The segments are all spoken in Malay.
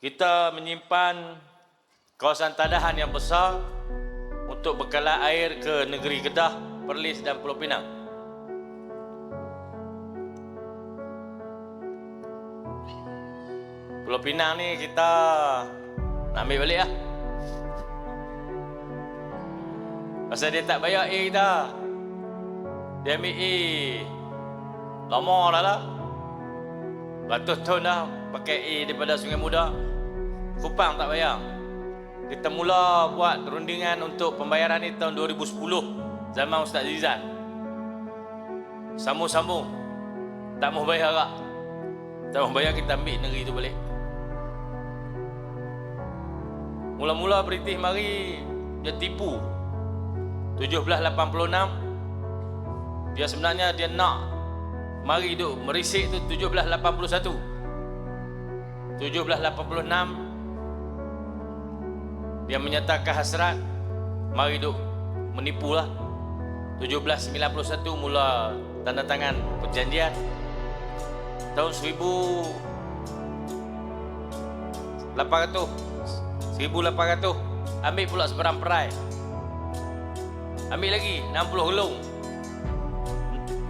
kita menyimpan kawasan tadahan yang besar untuk bekalan air ke negeri Kedah, Perlis dan Pulau Pinang. Pulau Pinang ni kita nak ambil balik lah. Pasal dia tak bayar air kita. Dia ambil air. Lama dah lah. Ratus tahun dah pakai air daripada Sungai Muda. Kupang tak bayar. Kita mula buat rundingan untuk pembayaran ni tahun 2010 zaman Ustaz Zizan. Sambung-sambung. Tak mau bayar tak? Tak mau bayar kita ambil negeri tu balik. Mula-mula British mari dia tipu. 1786 dia sebenarnya dia nak mari duk merisik tu 1781. 1786 dia menyatakan hasrat mari duk menipu lah 1791 mula tanda tangan perjanjian. Tahun 1800 1800 ambil pula seberang perai. Ambil lagi 60 gelung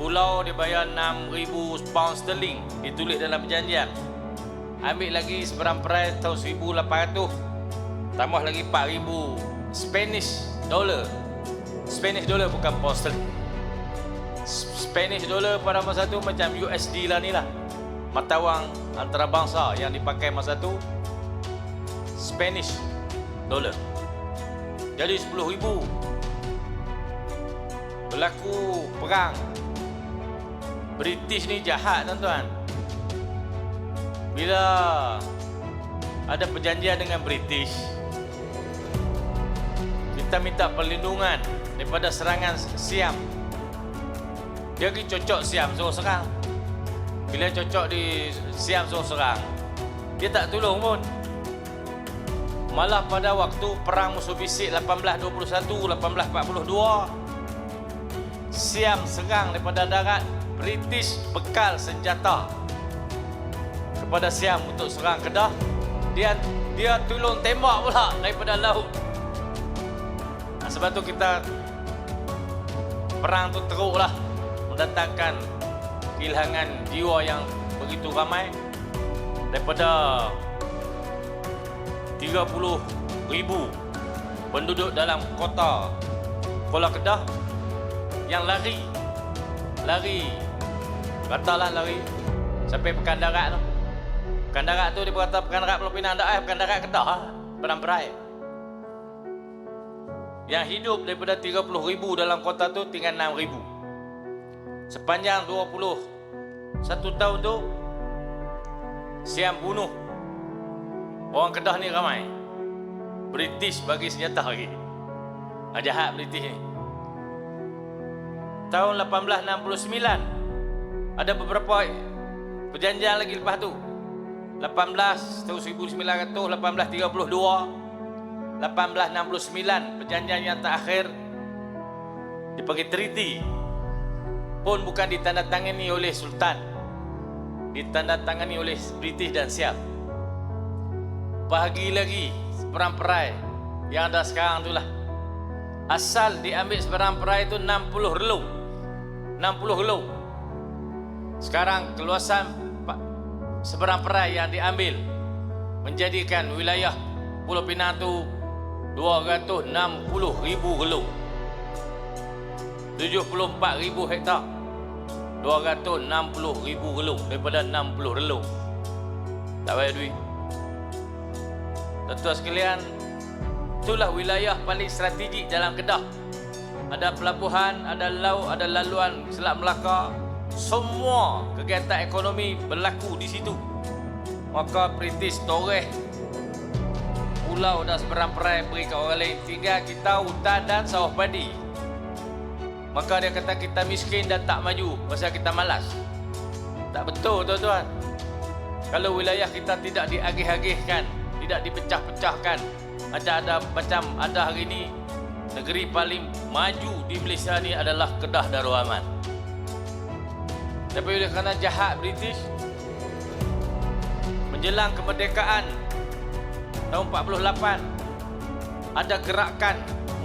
pulau dia bayar 6000 pound sterling ditulis dalam perjanjian. Ambil lagi seberang perai tahun 1800 tambah lagi 4000 Spanish dollar. Spanish dollar bukan sterling Spanish dollar pada masa tu macam USD lah ni lah. Mata wang antarabangsa yang dipakai masa tu Spanish dollar. Jadi 10 ribu. Berlaku perang. British ni jahat tuan-tuan. Bila ada perjanjian dengan British kita minta perlindungan daripada serangan Siam. Dia pergi cocok Siam suruh serang. Bila cocok di Siam suruh serang. Dia tak tolong pun. Malah pada waktu perang musuh bisik 1821 1842 Siam serang daripada darat British bekal senjata kepada Siam untuk serang Kedah. Dia dia tolong tembak pula daripada laut sebab tu kita perang tu teruklah mendatangkan kehilangan jiwa yang begitu ramai daripada 30 ribu penduduk dalam kota Kuala Kedah yang lari lari katalah lari sampai pekan darat tu. Pekan darat tu dia berkata pekan darat Pulau Pinang dah eh pekan darat Kedah lah Padang Perai yang hidup daripada 30 ribu dalam kota tu tinggal 6 ribu. Sepanjang 20 satu tahun tu Siam bunuh. Orang Kedah ni ramai. British bagi senjata lagi. Ah, jahat British ni. Tahun 1869 ada beberapa perjanjian lagi lepas tu. 18 tahun 1900 1832 1869 perjanjian yang terakhir. Dipanggil treaty pun bukan ditandatangani oleh sultan. Ditandatangani oleh British dan Siam bahagi lagi seberang perai yang ada sekarang itulah. Asal diambil seberang perai itu 60 relung. 60 relung. Sekarang keluasan seberang perai yang diambil menjadikan wilayah Pulau Pinang itu 260 ribu relung 74 ribu hektar. 260 ribu relung daripada 60 relung. Tak bayar duit. Tuan-tuan sekalian itulah wilayah paling strategik dalam Kedah. Ada pelabuhan, ada laut, ada laluan Selat Melaka. Semua kegiatan ekonomi berlaku di situ. Maka British toreh pulau dan seberang perai beri ke orang lain. Tinggal kita hutan dan sawah padi. Maka dia kata kita miskin dan tak maju pasal kita malas. Tak betul tuan-tuan. Kalau wilayah kita tidak diagih-agihkan tidak dipecah-pecahkan macam ada macam ada hari ini negeri paling maju di Malaysia ni adalah Kedah Darul Aman tapi oleh kerana jahat British menjelang kemerdekaan tahun 48 ada gerakan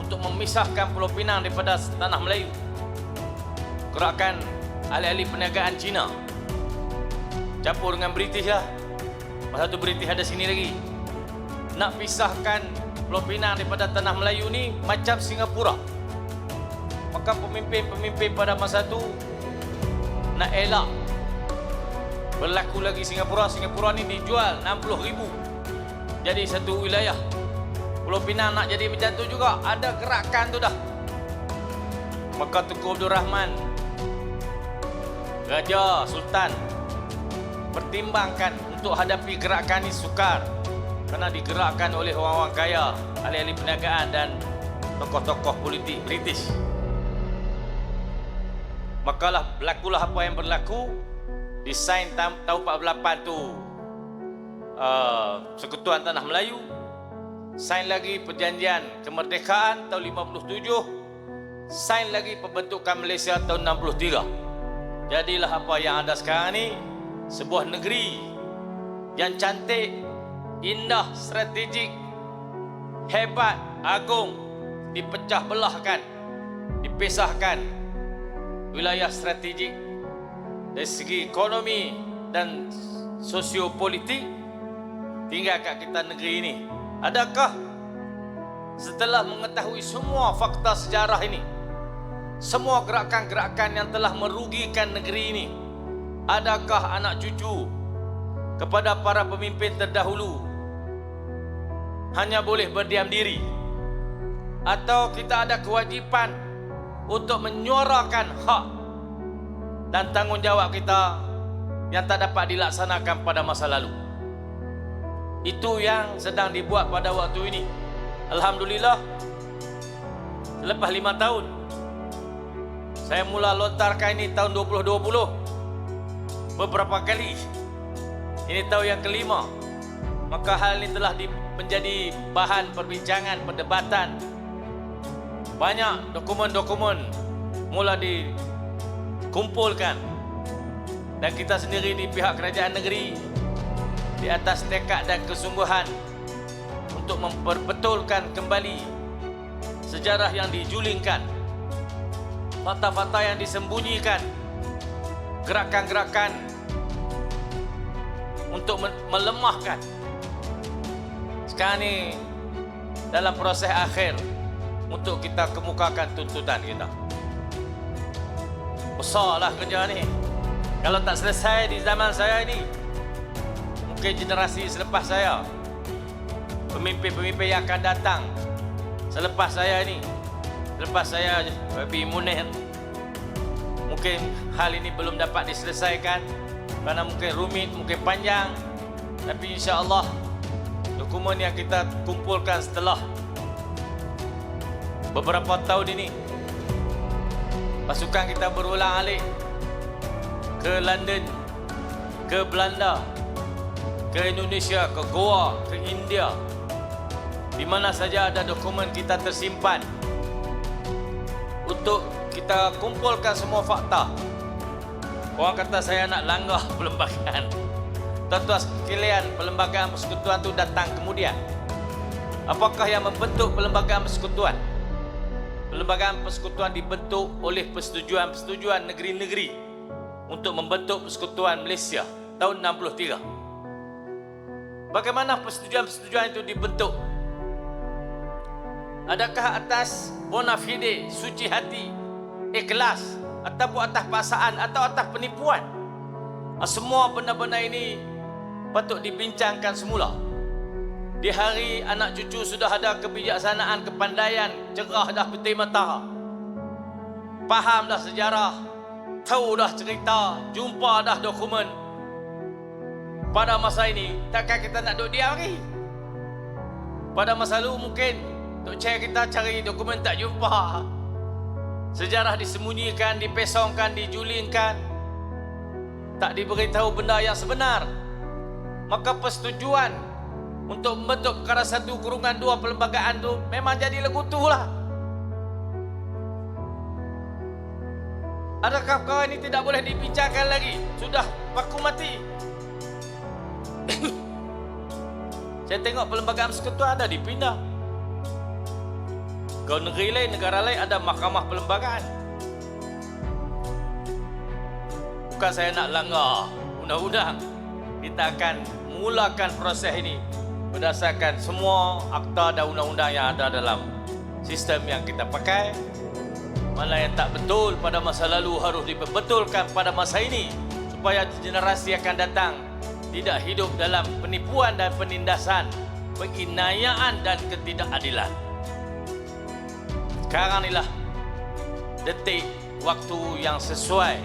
untuk memisahkan Pulau Pinang daripada tanah Melayu. Gerakan ahli-ahli perniagaan Cina. Campur dengan British lah. Masa tu British ada sini lagi. Nak pisahkan Pulau Pinang daripada tanah Melayu ni macam Singapura. Maka pemimpin-pemimpin pada masa tu nak elak berlaku lagi Singapura. Singapura ni dijual 60 ribu. Jadi satu wilayah. Pulau Pinang nak jadi macam tu juga ada gerakan tu dah. Maka Tuku Abdul Rahman. Raja Sultan pertimbangkan untuk hadapi gerakan ini sukar. Kerana digerakkan oleh orang-orang kaya ahli-ahli perniagaan dan tokoh-tokoh politik British. Makalah berlakulah apa yang berlaku. Desain tahun 48 tu uh, Sekutuan Tanah Melayu Sain lagi perjanjian kemerdekaan tahun 57 Sain lagi pembentukan Malaysia tahun 63 Jadilah apa yang ada sekarang ni Sebuah negeri Yang cantik Indah, strategik Hebat, agung Dipecah belahkan Dipisahkan Wilayah strategik Dari segi ekonomi dan sosiopolitik Tinggal kat kita negeri ini Adakah setelah mengetahui semua fakta sejarah ini, semua gerakan-gerakan yang telah merugikan negeri ini, adakah anak cucu kepada para pemimpin terdahulu hanya boleh berdiam diri? Atau kita ada kewajipan untuk menyuarakan hak dan tanggungjawab kita yang tak dapat dilaksanakan pada masa lalu? Itu yang sedang dibuat pada waktu ini. Alhamdulillah. Selepas lima tahun. Saya mula lontarkan ini tahun 2020. Beberapa kali. Ini tahun yang kelima. Maka hal ini telah menjadi bahan perbincangan, perdebatan. Banyak dokumen-dokumen mula dikumpulkan. Dan kita sendiri di pihak kerajaan negeri di atas tekad dan kesungguhan untuk memperbetulkan kembali sejarah yang dijulingkan, fakta-fakta yang disembunyikan, gerakan-gerakan untuk melemahkan. Sekarang ini dalam proses akhir untuk kita kemukakan tuntutan kita. Besarlah kerja ni. Kalau tak selesai di zaman saya ini, mungkin generasi selepas saya. Pemimpin-pemimpin yang akan datang selepas saya ini selepas saya Habib Munir. Mungkin hal ini belum dapat diselesaikan kerana mungkin rumit, mungkin panjang. Tapi insya Allah dokumen yang kita kumpulkan setelah beberapa tahun ini pasukan kita berulang alik ke London ke Belanda ke Indonesia, ke Goa, ke India di mana saja ada dokumen kita tersimpan. Untuk kita kumpulkan semua fakta. Orang kata saya nak langgah perlembagaan. Tuan-tuan sekalian perlembagaan persekutuan itu datang kemudian. Apakah yang membentuk perlembagaan persekutuan? Perlembagaan persekutuan dibentuk oleh persetujuan-persetujuan negeri-negeri untuk membentuk persekutuan Malaysia tahun 63 Bagaimana persetujuan-persetujuan itu dibentuk? Adakah atas bona fide, suci hati, ikhlas, ataupun atas paksaan atau atas penipuan? Ah, semua benda-benda ini patut dibincangkan semula. Di hari anak cucu sudah ada kebijaksanaan, kepandaian, cerah dah peti mata. Faham dah sejarah, tahu dah cerita, jumpa dah dokumen, pada masa ini takkan kita nak duduk diam lagi? Pada masa lalu mungkin Tok Cik kita cari dokumen tak jumpa. Sejarah disembunyikan dipesongkan dijulingkan tak diberitahu benda yang sebenar. Maka persetujuan untuk membentuk perkara satu kurungan dua perlembagaan itu memang jadi legutu lah. Adakah perkara ini tidak boleh dibincangkan lagi? Sudah baku mati Saya tengok perlembagaan persekutuan ada dipindah. Kau negeri lain, negara lain ada mahkamah perlembagaan. Bukan saya nak langgar undang-undang. Kita akan mulakan proses ini berdasarkan semua akta dan undang-undang yang ada dalam sistem yang kita pakai. Mana yang tak betul pada masa lalu harus diperbetulkan pada masa ini supaya generasi akan datang tidak hidup dalam penipuan dan penindasan, penginayaan dan ketidakadilan. Sekarang inilah detik waktu yang sesuai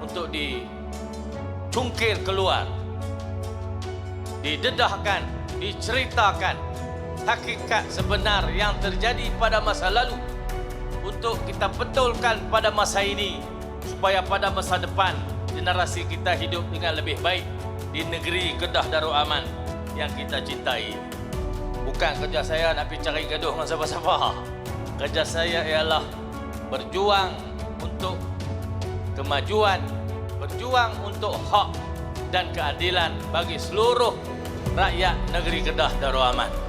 untuk dicungkir keluar, didedahkan, diceritakan hakikat sebenar yang terjadi pada masa lalu untuk kita betulkan pada masa ini supaya pada masa depan generasi kita hidup dengan lebih baik di negeri Kedah Darul Aman yang kita cintai. Bukan kerja saya nak pergi cari gaduh dengan siapa-siapa. Kerja saya ialah berjuang untuk kemajuan, berjuang untuk hak dan keadilan bagi seluruh rakyat negeri Kedah Darul Aman.